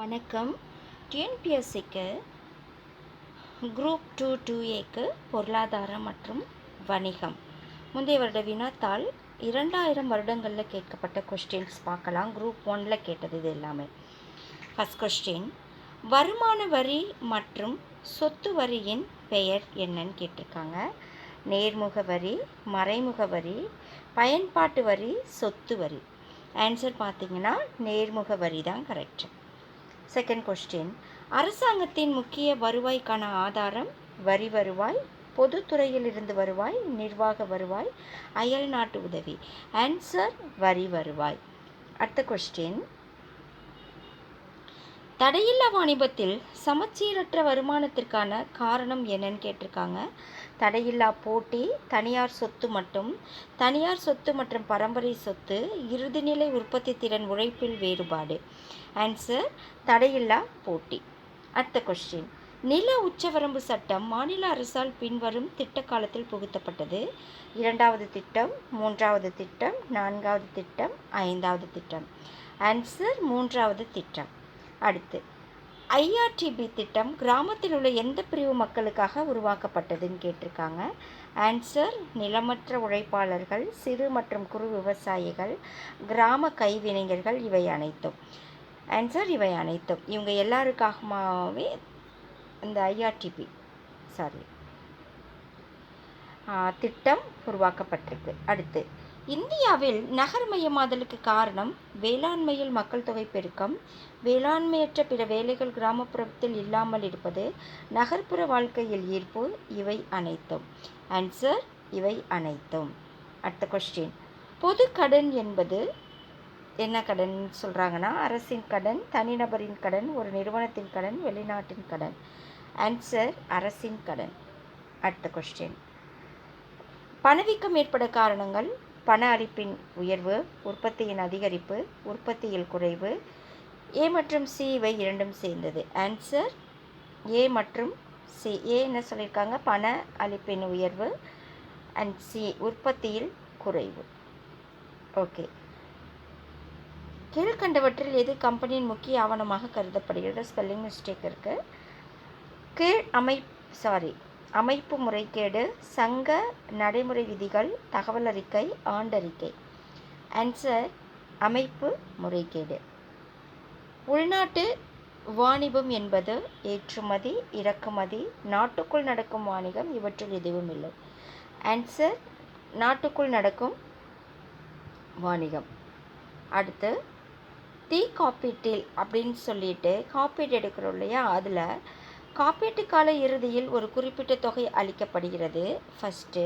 வணக்கம். டிஎன்பிஎஸ்சிக்கு group two two ஏக்கு பொருளாதாரம் மற்றும் வணிகம். முந்தைய வருட வினாத்தாள் இரண்டாயிரம் வருடங்களில் கேட்கப்பட்ட கொஸ்டின்ஸ் பார்க்கலாம். குரூப் ஒனில் கேட்டது இது எல்லாமே. ஃபஸ்ட் கொஸ்டின் வருமான வரி மற்றும் சொத்து வரியின் பெயர் என்னன்னு கேட்டிருக்காங்க. நேர்முக வரி மறைமுக வரி பயன்பாட்டு வரி சொத்து வரி. ஆன்சர் பார்த்தீங்கன்னா நேர்முக வரி தான் கரெக்ட் செகண்ட் கொஸ்டின் அரசாங்கத்தின் முக்கிய வருவாய்க்கான ஆதாரம் வரி வருவாய் பொதுத்துறையில் இருந்து வருவாய் நிர்வாக வருவாய் அயல் நாட்டு உதவி. ஆன்சர் வரி வருவாய். அடுத்த கொஸ்டின் தடையில்லா வாணிபத்தில் சமச்சீரற்ற வருமானத்திற்கான காரணம் என்னன்னு கேட்டிருக்காங்க. தடையில்லா போட்டி தனியார் சொத்து மற்றும் தனியார் சொத்து மற்றும் பரம்பரை சொத்து இறுதிநிலை உற்பத்தி திறன் உழைப்பில் வேறுபாடு. ஆன்சர் தடையில்லா போட்டி. அடுத்த கொஸ்டின் நில உச்சவரம்பு சட்டம் மாநில அரசால் பின்வரும் திட்ட காலத்தில் புகுத்தப்பட்டது. இரண்டாவது திட்டம் மூன்றாவது திட்டம் நான்காவது திட்டம் ஐந்தாவது திட்டம். ஆன்சர் மூன்றாவது திட்டம். அடுத்து ஐஆர்டிபி திட்டம் கிராமத்தில் உள்ள எந்த பிரிவு மக்களுக்காக உருவாக்கப்பட்டதுன்னு கேட்டிருக்காங்க. ஆன்சர் நிலமற்ற உழைப்பாளர்கள் சிறு மற்றும் குறு விவசாயிகள் கிராம கைவினைஞர்கள் இவை அனைத்தும். ஆன்சர் இவை அனைத்தும். இவங்க எல்லாருக்காகவே இந்த ஐஆர்டிபி சாரி திட்டம் உருவாக்கப்பட்டிருக்கு. அடுத்து இந்தியாவில் நகர்மயமாதலுக்கு காரணம் வேளாண்மையில் மக்கள் தொகை பெருக்கம். வேளாண்மையற்ற பிற வேலைகள் கிராமப்புறத்தில் இல்லாமல் இருப்பது நகர்ப்புற வாழ்க்கையில் ஈர்ப்பு இவை அனைத்தும். ஆன்சர் இவை அனைத்தும். அடுத்த கொஸ்டின் பொது கடன் என்பது என்ன கடன் சொல்கிறாங்கன்னா அரசின் கடன் தனிநபரின் கடன் ஒரு நிறுவனத்தின் கடன் வெளிநாட்டின் கடன். ஆன்சர் அரசின் கடன். அடுத்த கொஸ்டின் பணவீக்கம் ஏற்பட காரணங்கள் பண அளிப்பின் உயர்வு உற்பத்தியின் அதிகரிப்பு உற்பத்தியில் குறைவு ஏ மற்றும் சி இவை இரண்டும் சேர்ந்தது. ஆன்சர் ஏ மற்றும் சி ஏ என்ன சொல்லியிருக்காங்க? பண அளிப்பின் உயர்வு அண்ட் சி உற்பத்தியில் குறைவு. ஓகே கீழ்கண்டவற்றில் எது கம்பெனியின் முக்கிய ஆவணமாக கருதப்படுகிறது ஸ்பெல்லிங் மிஸ்டேக் இருக்குது கீழ் அமை சாரி அமைப்பு முறைகேடு சங்க நடைமுறை விதிகள் தகவல் அறிக்கை ஆண்டறிக்கை. ஆன்சர் அமைப்பு முறைகேடு. உள்நாட்டு வாணிபம் என்பது ஏற்றுமதி இறக்குமதி நாட்டுக்குள் நடக்கும் வாணிகம் இவற்றில் எதுவும் இல்லை. ஆன்சர் நாட்டுக்குள் நடக்கும் வாணிகம். அடுத்து தீ காப்பீட்டில் அப்படின்னு சொல்லிட்டு காப்பீடு எடுக்கிறோம் இல்லையா? அதில் காப்பீட்டு கால இறுதியில் ஒரு குறிப்பிட்ட தொகை அளிக்கப்படுகிறது. ஃபஸ்ட்டு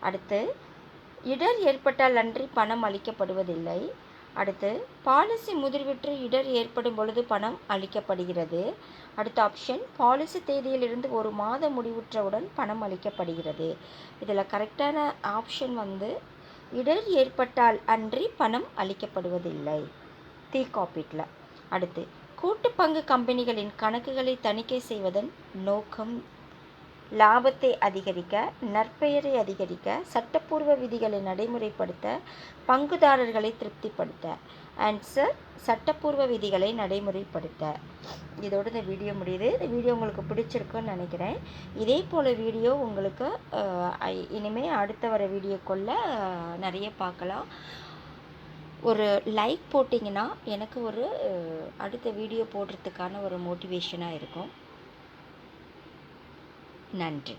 அடுத்து இடர் ஏற்பட்டால் அன்றி பணம் அளிக்கப்படுவதில்லை. அடுத்து பாலிசி முதிர்விற்று இடர் ஏற்படும் பொழுது பணம் அளிக்கப்படுகிறது. அடுத்த ஆப்ஷன் பாலிசி தேதியிலிருந்து ஒரு மாதம் முடிவுற்றவுடன் பணம் அளிக்கப்படுகிறது. இதில் கரெக்டான ஆப்ஷன் வந்து இடர் ஏற்பட்டால் அன்றி பணம் அளிக்கப்படுவதில்லை. தீ காப்பீட்டில். அடுத்து கூட்டு பங்கு கம்பெனிகளின் கணக்குகளை தணிக்கை செய்வதன் நோக்கம் லாபத்தை அதிகரிக்க நற்பெயரை அதிகரிக்க சட்டப்பூர்வ விதிகளை நடைமுறைப்படுத்த பங்குதாரர்களை திருப்திப்படுத்த ஆன்சர் சட்டப்பூர்வ விதிகளை நடைமுறைப்படுத்த. இதோடு இந்த வீடியோ முடியுது. இந்த வீடியோ உங்களுக்கு பிடிச்சிருக்குன்னு நினைக்கிறேன். இதே போல் வீடியோ உங்களுக்கு இனிமேல் அடுத்த வர வீடியோக்குள்ளே நிறைய பார்க்கலாம். ஒரு லைக் போட்டிங்கன்னா எனக்கு ஒரு அடுத்த வீடியோ போடுறதுக்கான ஒரு மோட்டிவேஷனாக இருக்கும். நன்றி.